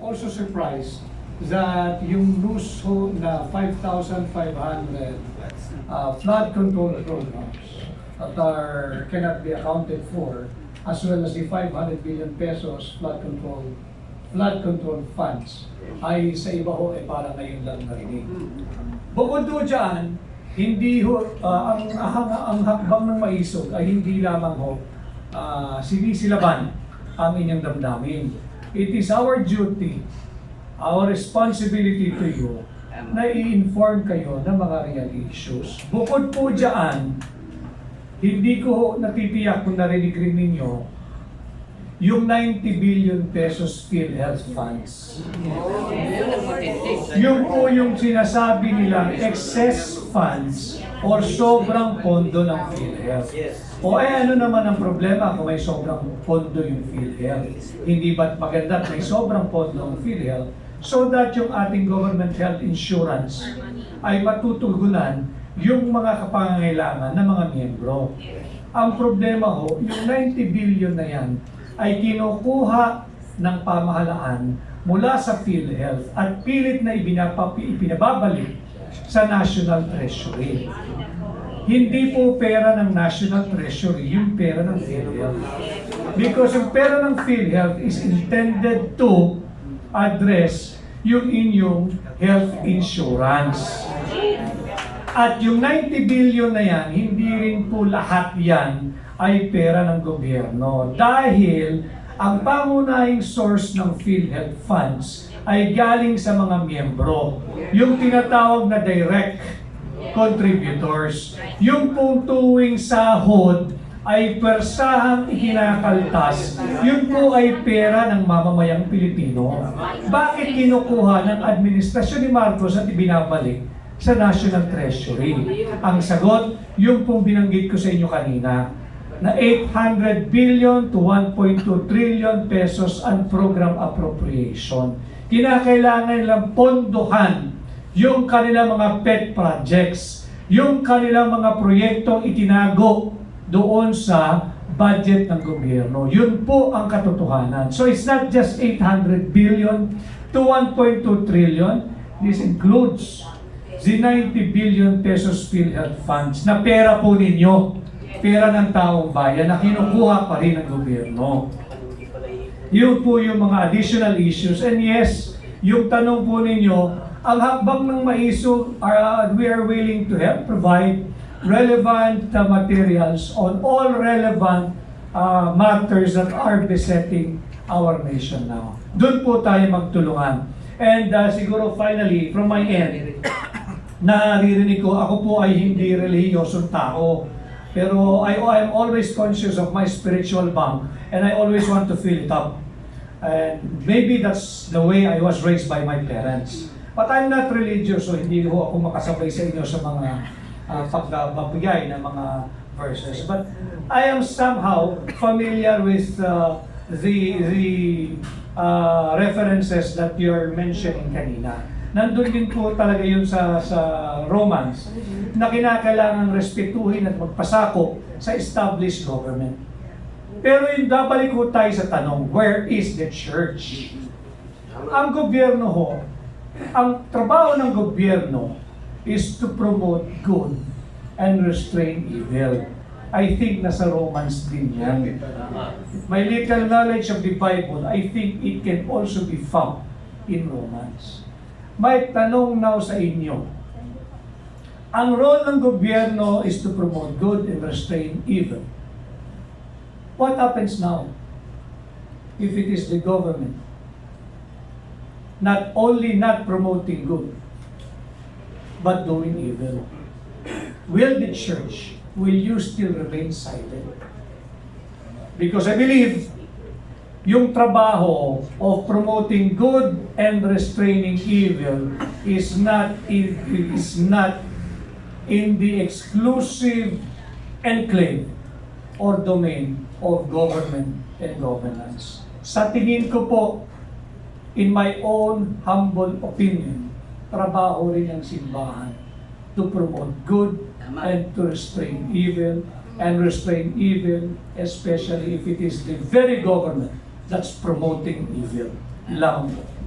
also surprised that yung ho na 5,500 uh, flood control programs that are cannot be accounted for as well as the 500 billion pesos flood control flood control funds ay sa iba ho ay parang ngayon lang narinig. Bukod do dyan, hindi ho, ah, ang, ang, ang hakbang ng maisog ay hindi lamang ho uh, sinisilaban ang inyong damdamin. It is our duty, our responsibility to you na i-inform kayo ng mga real issues. Bukod po dyan, hindi ko natitiyak kung narinig rin ninyo yung 90 billion pesos PhilHealth funds. Yung po yung sinasabi nilang excess funds or sobrang pondo ng PhilHealth. O eh ano naman ang problema kung may sobrang pondo yung PhilHealth? Hindi ba't maganda may sobrang pondo ang PhilHealth so that yung ating government health insurance ay matutugunan yung mga kapangangailangan ng mga miyembro. Ang problema ho, yung 90 billion na yan ay kinukuha ng pamahalaan mula sa PhilHealth at pilit na ipinababalik sa National Treasury. Hindi po pera ng National Treasury yung pera ng PhilHealth. Because yung pera ng PhilHealth is intended to address yung inyong health insurance. At yung 90 billion na yan, hindi rin po lahat yan ay pera ng gobyerno. Dahil ang pangunahing source ng PhilHealth funds ay galing sa mga miyembro. Yung tinatawag na direct contributors. Yung pong tuwing sahod ay persahang ikinakaltas, yun po ay pera ng mamamayang Pilipino. Bakit kinukuha ng administrasyon ni Marcos at ibinabalik sa National Treasury? Ang sagot, yung pong binanggit ko sa inyo kanina, na 800 billion to 1.2 trillion pesos ang program appropriation. Kinakailangan nilang pondohan yung kanilang mga pet projects, yung kanilang mga proyektong itinago doon sa budget ng gobyerno. Yun po ang katotohanan. So it's not just 800 billion to 1.2 trillion. This includes the 90 billion pesos PhilHealth funds na pera po ninyo, pera ng taong bayan na kinukuha pa rin ng gobyerno. Yun po yung mga additional issues. And yes, yung tanong po ninyo, ang hakbang ng maiso, uh, we are willing to help provide relevant uh, materials on all relevant uh, matters that are besetting our nation now. Doon po tayo magtulungan. And uh, siguro finally, from my end, naririnig ko, ako po ay hindi relihiyosong tao. Pero I, I'm always conscious of my spiritual bank and I always want to fill it up. And maybe that's the way I was raised by my parents. But I'm not religious, so hindi ko ako makasabay sa inyo sa mga uh, pagbabigay ng mga verses. But I am somehow familiar with uh, the the uh, references that you're mentioning kanina. Nandun din po talaga yun sa, sa Romans na kinakailangan respetuhin at magpasako sa established government. Pero yung babalik ko tayo sa tanong, where is the church? Ang gobyerno ho, ang trabaho ng gobyerno is to promote good and restrain evil. I think nasa Romans din yan. My little knowledge of the Bible, I think it can also be found in Romans. May tanong now sa inyo. Ang role ng gobyerno is to promote good and restrain evil. What happens now if it is the government not only not promoting good, but doing evil? Will the church, will you still remain silent? Because I believe yung trabaho of promoting good and restraining evil is not is not in the exclusive enclave or domain of government and governance. Sa tingin ko po, in my own humble opinion, trabaho rin ng simbahan to promote good and to restrain evil and restrain evil, especially if it is the very government that's promoting evil. Po.